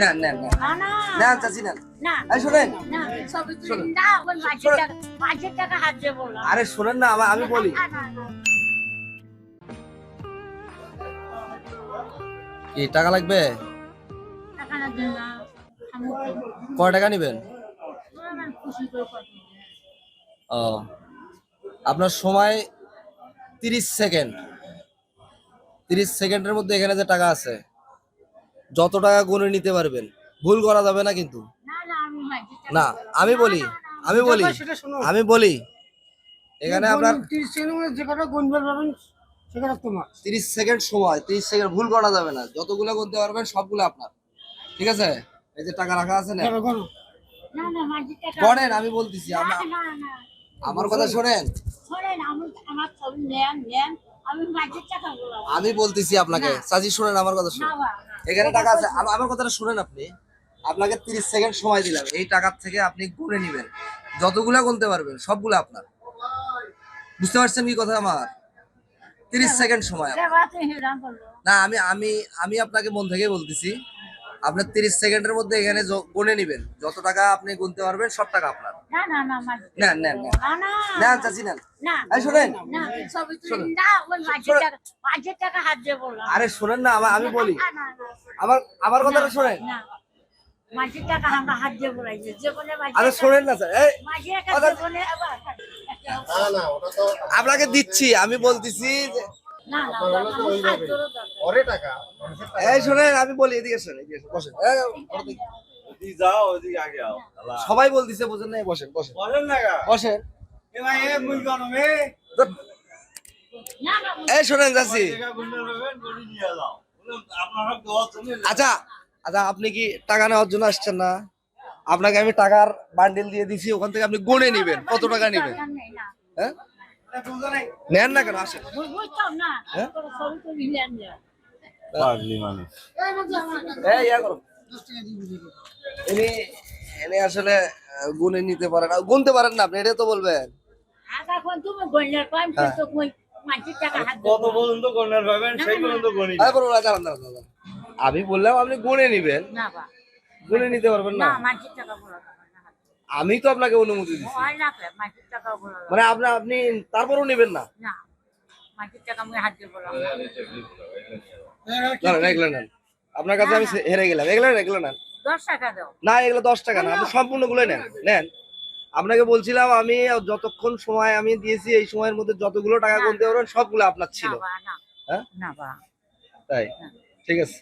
না না না আরে শোনেন না আমা- আমি বলি। কি টাকা লাগবে টাকা না দিন না আমি কয় টাকা নেবেন ও আপনার সময় তিরিশ সেকেন্ড তিরিশ সেকেন্ডের মধ্যে এখানে যে টাকা আছে যত টাকা গুনে নিতে পারবেন ভুল করা যাবে না কিন্তু। না আমি বলি আমি বলি আমি বলি এখানে আপনার তিরিশ সেকেন্ড সময় তিরিশ সেকেন্ড ভুল করা যাবে না। যতগুলো গুনতে পারবেন সবগুলো আপনার। ঠিক আছে? এই যে টাকা রাখা আছে না করেন আমি বলতেছি আমার কথা শোনেন। আমি বলতেছি আপনাকে সাজি শোনেন আমার কথা শুনেন। এখানে টাকা আছে। আমার কথাটা শুনেন আপনি। আপনাকে তিরিশ সেকেন্ড সময় দিলাম। এই টাকার থেকে আপনি গুনে নেবেন। যতগুলা গুনতে পারবেন সবগুলো আপনার। বুঝতে পারছেন কি কথা আমার? তিরিশ সেকেন্ড সময় না আমি আমি আমি আপনাকে মন থেকে বলতেছি আপনার তিরিশ সেকেন্ডের মধ্যে এখানে গুনে নেবেন। যত টাকা আপনি গুনতে পারবেন সব টাকা আপনার। না না না না না চাচি না শোনেন আরে শোনেন না আমি বলি না না না আমার আমার কথাটা শোনেন আরে শোনেন না স্যার আপনাকে দিচ্ছি আমি বলতেছি এই শোনেন আমি বলি এদিকে শোনেন এদিকে বসেন যাও ওদিকে আগে আও। সবাই বলতেছে বুঝেন নাই বসেন বসেন। না বসেন এ ভাই এ মুই কোন মে না। না এই শোনেন যাচ্ছি আচ্ছা আচ্ছা আপনি কি টাকা নেওয়ার জন্য আসছেন না? আপনাকে আমি টাকার বান্ডিল দিয়ে দিছি ওখান থেকে আপনি গুনে নেবেন। কত টাকা নেবেন? না। হ্যাঁ? নেন না কেন আসেন। না হ্যাঁ? না ইনি এনে আসলে গুনে নিতে পারেন না। গুনতে পারেন না আপনি এটা তো বলবেন। না। আমি বললাম আপনি গুনে নিবেন। গুনে নিতে পারবেন না? না না। আমি তো আপনাকে অনুমতি দিচ্ছি না মানে আপনি আপনি তারপরেও নেবেন না? না না না আপনার কাছে আমি হেরে গেলাম। এগুলো এগুলো দাও না এগুলো দশ টাকা না আপনি নেন নেন। আপনাকে বলছিলাম আমি যতক্ষণ সময় আমি দিয়েছি এই সময়ের মধ্যে যতগুলো টাকা গুনতে পারবেন সবগুলো আপনার ছিল। হ্যাঁ? তাই ঠিক আছে।